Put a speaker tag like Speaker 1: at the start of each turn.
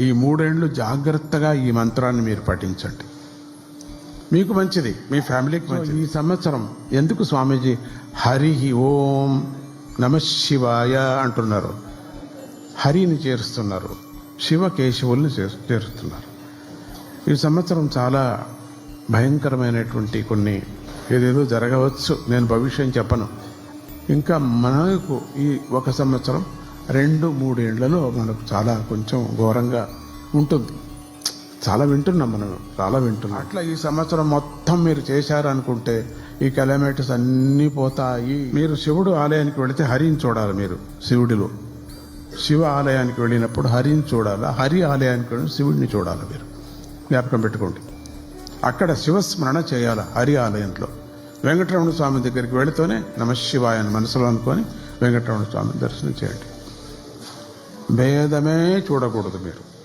Speaker 1: ఈ మూడేళ్ళు జాగ్రత్తగా ఈ మంత్రాన్ని మీరు పఠించండి. మీకు మంచిది మీ ఫ్యామిలీకి మంచిది. ఈ సంవత్సరం ఎందుకు స్వామీజీ హరి ఓం నమ శివాయ అంటున్నారు. హరిని చేరుస్తున్నారు శివ కేశవుల్ని చేరు- చేరుస్తున్నారు. ఈ సంవత్సరం చాలా భయంకరమైనటువంటి కొన్ని ఏదేదో జరగవచ్చు నేను భవిష్యం చెప్పను. ఇంకా మనకు ఈ ఒక సంవత్సరం రెండు మూడేళ్ళలో మనకు చాలా కొంచెం ఘోరంగా ఉంటుంది. చాలా వింటున్నాం మనం చాలా వింటున్నాం. అట్లా ఈ సంవత్సరం మొత్తం మీరు చేశారనుకుంటే ఈ కెలమేటర్స్ అన్నీ పోతాయి. మీరు శివుడు ఆలయానికి వెళితే హరిని చూడాలి మీరు శివుడిలో. శివ ఆలయానికి వెళ్ళినప్పుడు హరిని చూడాలి? హరి ఆలయానికి వెళ్ళి శివుడిని చూడాలి మీరు? జ్ఞాపకం పెట్టుకోండి. అక్కడ శివస్మరణ చేయాలి హరి ఆలయంలో? వెంకటరమణ స్వామి దగ్గరికి వెళితేనే నమశివాయ అని మనసులో అనుకొని వెంకటరమణ స్వామి దర్శనం చేయండి. భేదమే చూడకూడదు మీరు.